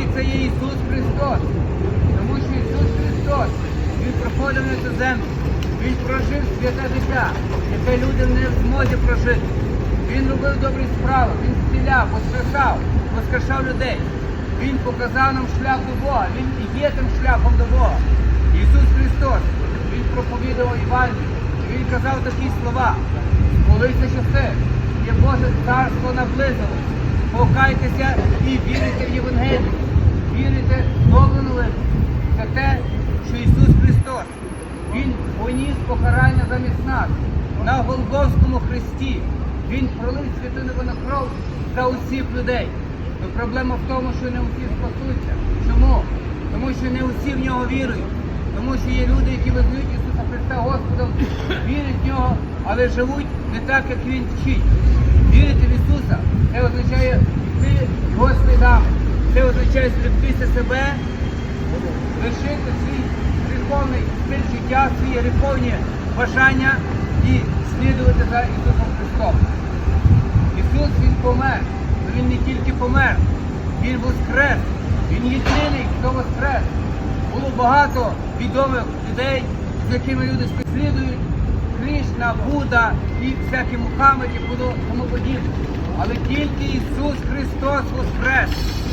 Звідки це є Ісус Христос? Тому що Ісус Христос, Він проходив на цю землю, Він прожив святе життя, яке люди не в змозі прожити. Він робив добрі справи, він зціляв, воскресав, воскрешав людей. Він показав нам шлях до Бога, Він і є тим шляхом до Бога. Ісус Христос, Він проповідував Євангелію, Він казав такі слова. Колися часи, є Боже царство наблизилось. Покайтеся і вірите в Євангелію. В нову. Це те, що Ісус Христос, Він поніс покарання замість нас на Голгофському хресті. Він пролив святу невинну кров за усіх людей. Но проблема в тому, що не усі спасуться. Чому? Тому що не усі в нього вірують. Тому що є люди, які визнають Ісуса Христа Господом, вірять в нього, але живуть не так, як Він вчить. Вірити в Ісуса це означає йти Його слідами. Це означає зректися себе, лишити свій гріховний стиль життя, свої гріховні бажання і слідувати за Ісусом Христом. Ісус Він помер, але Він не тільки помер, Він воскрес. Він єдиний, хто воскрес. Було багато відомих людей, з якими люди слідують, Кришна, Будда і всякі Мухаммед тому подібне. Але тільки Ісус Христос воскрес.